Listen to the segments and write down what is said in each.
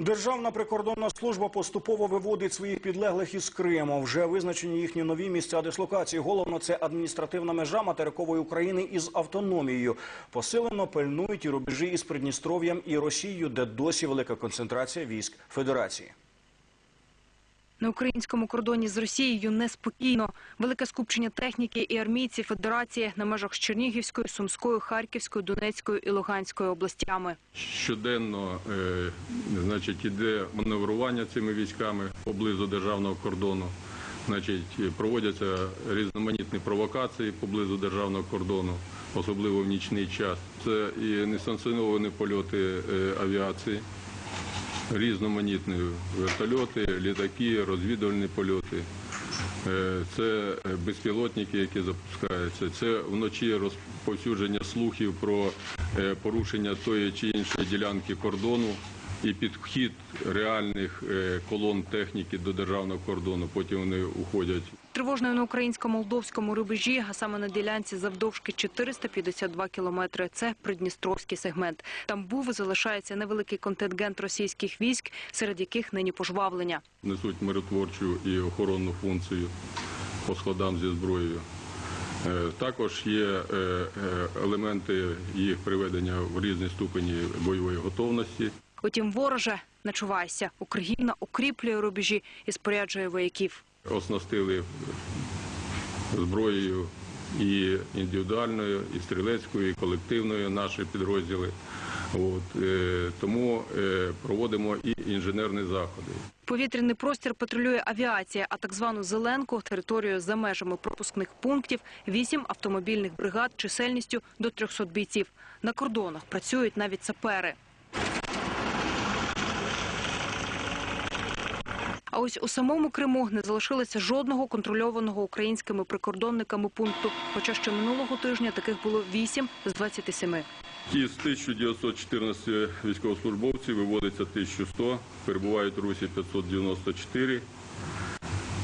Державна прикордонна служба поступово виводить своїх підлеглих із Криму. Вже визначені їхні нові місця дислокації. Головно це адміністративна межа материкової України із автономією. Посилено пильнують і рубежі із Придністров'ям і Росією, де досі велика концентрація військ Федерації. На українському кордоні з Росією неспокійно. Велике скупчення техніки і армійці Федерації на межах з Чернігівською, Сумською, Харківською, Донецькою і Луганською областями. Щоденно е, значить, іде маневрування цими військами поблизу державного кордону. Значить, проводяться різноманітні провокації поблизу державного кордону, особливо в нічний час. Це і несанкціоновані польоти е, авіації, різноманітні вертольоти, літаки, розвідувальні польоти. Е, Це безпілотники, які запускаються. Це вночі розповсюдження слухів про е, порушення тої чи іншої ділянки кордону і підхід реальних е, колон техніки до державного кордону. Потім вони уходять. Тривожною на українсько-молдовському рубежі, а саме на ділянці завдовжки 452 кілометри. Це Придністровський сегмент. Там був і залишається невеликий контингент російських військ, серед яких нині пожвавлення. несуть миротворчу і охоронну функцію по складам зі зброєю. Е, Також є е, елементи їх приведення в різні ступені бойової готовності. Утім, вороже, начувайся. Україна укріплює рубежі і споряджує вояків. Оснастили зброєю і індивідуальною, і стрілецькою, і колективною наші підрозділи. От, е, тому е, проводимо і інженерні заходи. Повітряний простір патрулює авіація, а так звану зеленку територію за межами пропускних пунктів вісім автомобільних бригад чисельністю до 300 бійців. На кордонах працюють навіть сапери. Ось у самому Криму не залишилося жодного контрольованого українськими прикордонниками пункту. Хоча ще минулого тижня таких було 8 з 27. Із 1914 військовослужбовців виводиться 1100, перебувають в Русі 594.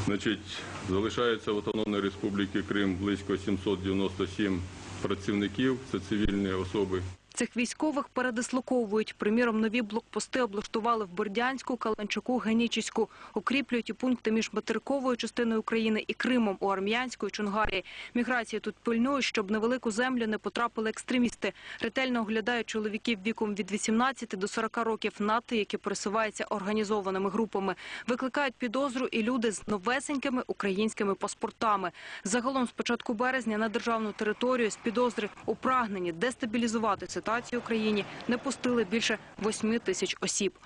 Значить, залишається в Автономної Республіки Крим близько 797 працівників, це цивільні особи. Цих військових передислоковують. Приміром, нові блокпости облаштували в Бердянську, Каланчаку, Генічеську. Укріплюють і пункти між материковою частиною України і Кримом у Армянську і Чонгарі. Міграції тут пильнують, щоб на велику землю не потрапили екстремісти. Ретельно оглядають чоловіків віком від 18 до 40 років НАТО, які пересуваються організованими групами. Викликають підозру і люди з новесенькими українськими паспортами. Загалом з початку березня на державну територію з підозри у прагненні дестабілізувати ситуацію в Україні не пустили більше 8 тисяч осіб.